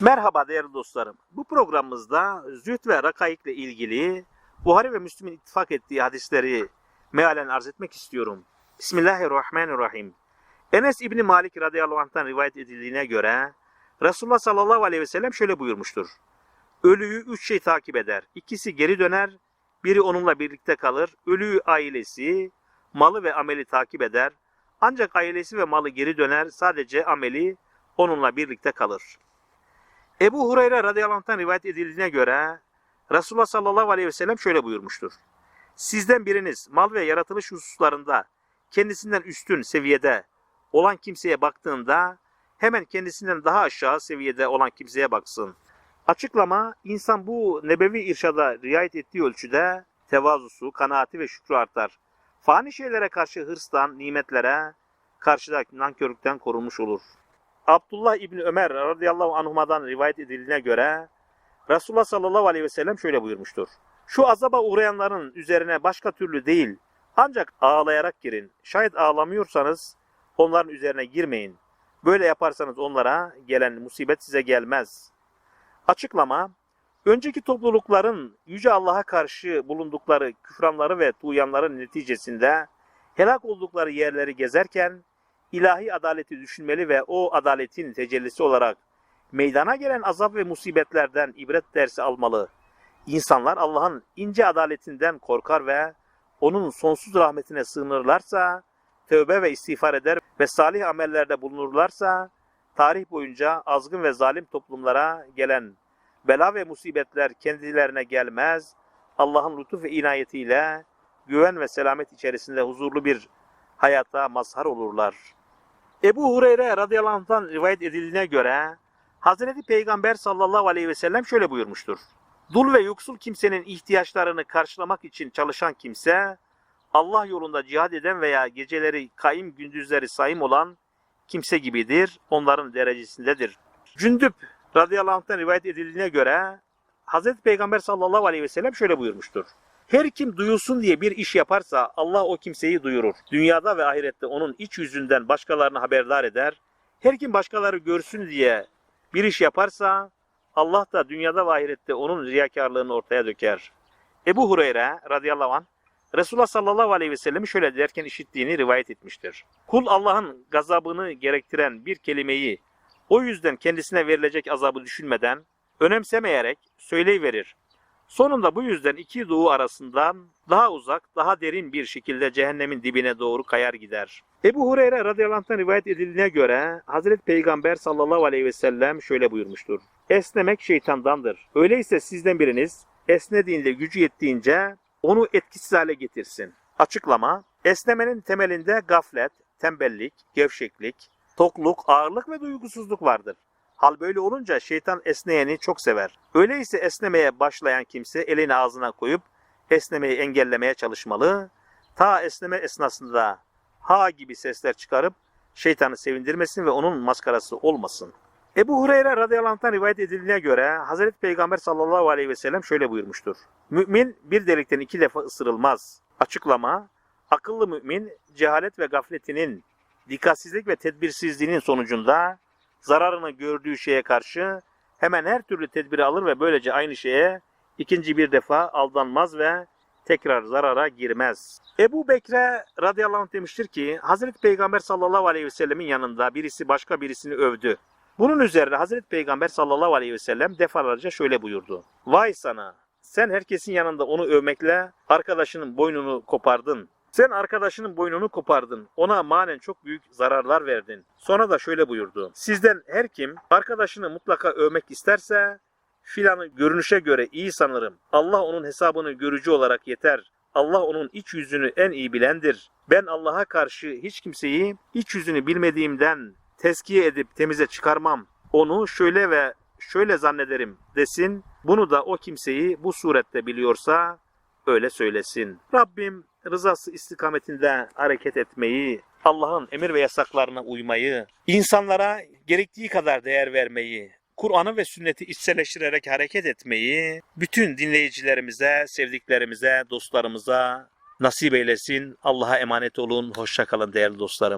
Merhaba değerli dostlarım. Bu programımızda zühd ve rakaik ile ilgili Buhari ve Müslim'in ittifak ettiği hadisleri mealen arz etmek istiyorum. Bismillahirrahmanirrahim. Enes İbni Malik radıyallahu anh'tan rivayet edildiğine göre Resulullah sallallahu aleyhi ve sellem şöyle buyurmuştur. Ölüyü üç şey takip eder. İkisi geri döner, biri onunla birlikte kalır. Ölüyü ailesi, malı ve ameli takip eder. Ancak ailesi ve malı geri döner, sadece ameli onunla birlikte kalır. Ebu Hureyre radıyallahu anh'tan rivayet edildiğine göre Resulullah sallallahu aleyhi ve sellem şöyle buyurmuştur. Sizden biriniz mal ve yaratılış hususlarında kendisinden üstün seviyede olan kimseye baktığında hemen kendisinden daha aşağı seviyede olan kimseye baksın. Açıklama insan bu nebevi irşada riayet ettiği ölçüde tevazusu, kanaati ve şükrü artar. Fani şeylere karşı hırstan, nimetlere karşı da nankörlükten korunmuş olur. Abdullah İbni Ömer radıyallahu anhuma'dan rivayet edildiğine göre Resulullah sallallahu aleyhi ve sellem şöyle buyurmuştur. Şu azaba uğrayanların üzerine başka türlü değil ancak ağlayarak girin. Şayet ağlamıyorsanız onların üzerine girmeyin. Böyle yaparsanız onlara gelen musibet size gelmez. Açıklama Önceki toplulukların Yüce Allah'a karşı bulundukları küfranları ve tuğyanların neticesinde helak oldukları yerleri gezerken ilahi adaleti düşünmeli ve o adaletin tecellisi olarak meydana gelen azap ve musibetlerden ibret dersi almalı. İnsanlar Allah'ın ince adaletinden korkar ve onun sonsuz rahmetine sığınırlarsa, tövbe ve istiğfar eder ve salih amellerde bulunurlarsa, tarih boyunca azgın ve zalim toplumlara gelen bela ve musibetler kendilerine gelmez, Allah'ın lütuf ve inayetiyle güven ve selamet içerisinde huzurlu bir hayata mazhar olurlar. Ebu Hureyre radıyallahu anh'tan rivayet edildiğine göre Hazreti Peygamber sallallahu aleyhi ve sellem şöyle buyurmuştur. Dul ve yoksul kimsenin ihtiyaçlarını karşılamak için çalışan kimse, Allah yolunda cihad eden veya geceleri kaim gündüzleri sayım olan kimse gibidir, onların derecesindedir. Cündüp radıyallahu anh'tan rivayet edildiğine göre Hazreti Peygamber sallallahu aleyhi ve sellem şöyle buyurmuştur. Her kim duyulsun diye bir iş yaparsa Allah o kimseyi duyurur. Dünyada ve ahirette onun iç yüzünden başkalarını haberdar eder. Her kim başkaları görsün diye bir iş yaparsa Allah da dünyada ve ahirette onun riyakarlığını ortaya döker. Ebu Hureyre radıyallahu anh Resulullah sallallahu aleyhi ve sellem'i şöyle derken işittiğini rivayet etmiştir. Kul Allah'ın gazabını gerektiren bir kelimeyi o yüzden kendisine verilecek azabı düşünmeden, önemsemeyerek söyleyiverir. Sonunda bu yüzden iki doğu arasından daha uzak, daha derin bir şekilde cehennemin dibine doğru kayar gider. Ebu Hureyre radıyallahu rivayet edildiğine göre Hazreti Peygamber sallallahu aleyhi ve sellem şöyle buyurmuştur. Esnemek şeytandandır. Öyleyse sizden biriniz esnediğinde gücü yettiğince onu etkisiz hale getirsin. Açıklama Esnemenin temelinde gaflet, tembellik, gevşeklik, tokluk, ağırlık ve duygusuzluk vardır. Hal böyle olunca şeytan esneyeni çok sever. Öyleyse esnemeye başlayan kimse elini ağzına koyup esnemeyi engellemeye çalışmalı. Ta esneme esnasında ha gibi sesler çıkarıp şeytanı sevindirmesin ve onun maskarası olmasın. Ebu Hureyre radıyallahu anh'tan rivayet edildiğine göre Hazreti Peygamber sallallahu aleyhi ve sellem şöyle buyurmuştur. Mümin bir delikten iki defa ısırılmaz. Açıklama, akıllı mümin cehalet ve gafletinin, dikkatsizlik ve tedbirsizliğinin sonucunda zararını gördüğü şeye karşı hemen her türlü tedbiri alır ve böylece aynı şeye ikinci bir defa aldanmaz ve tekrar zarara girmez. Ebu Bekre radıyallahu anh demiştir ki Hazreti Peygamber sallallahu aleyhi ve sellemin yanında birisi başka birisini övdü. Bunun üzerine Hazreti Peygamber sallallahu aleyhi ve sellem defalarca şöyle buyurdu. Vay sana! Sen herkesin yanında onu övmekle arkadaşının boynunu kopardın. Sen arkadaşının boynunu kopardın. Ona manen çok büyük zararlar verdin. Sonra da şöyle buyurdu. Sizden her kim arkadaşını mutlaka övmek isterse filanı görünüşe göre iyi sanırım. Allah onun hesabını görücü olarak yeter. Allah onun iç yüzünü en iyi bilendir. Ben Allah'a karşı hiç kimseyi iç yüzünü bilmediğimden tezkiye edip temize çıkarmam. Onu şöyle ve şöyle zannederim desin. Bunu da o kimseyi bu surette biliyorsa öyle söylesin. Rabbim rızası istikametinde hareket etmeyi, Allah'ın emir ve yasaklarına uymayı, insanlara gerektiği kadar değer vermeyi, Kur'an'ı ve sünneti içselleştirerek hareket etmeyi bütün dinleyicilerimize, sevdiklerimize, dostlarımıza nasip eylesin. Allah'a emanet olun. Hoşça kalın değerli dostlarım.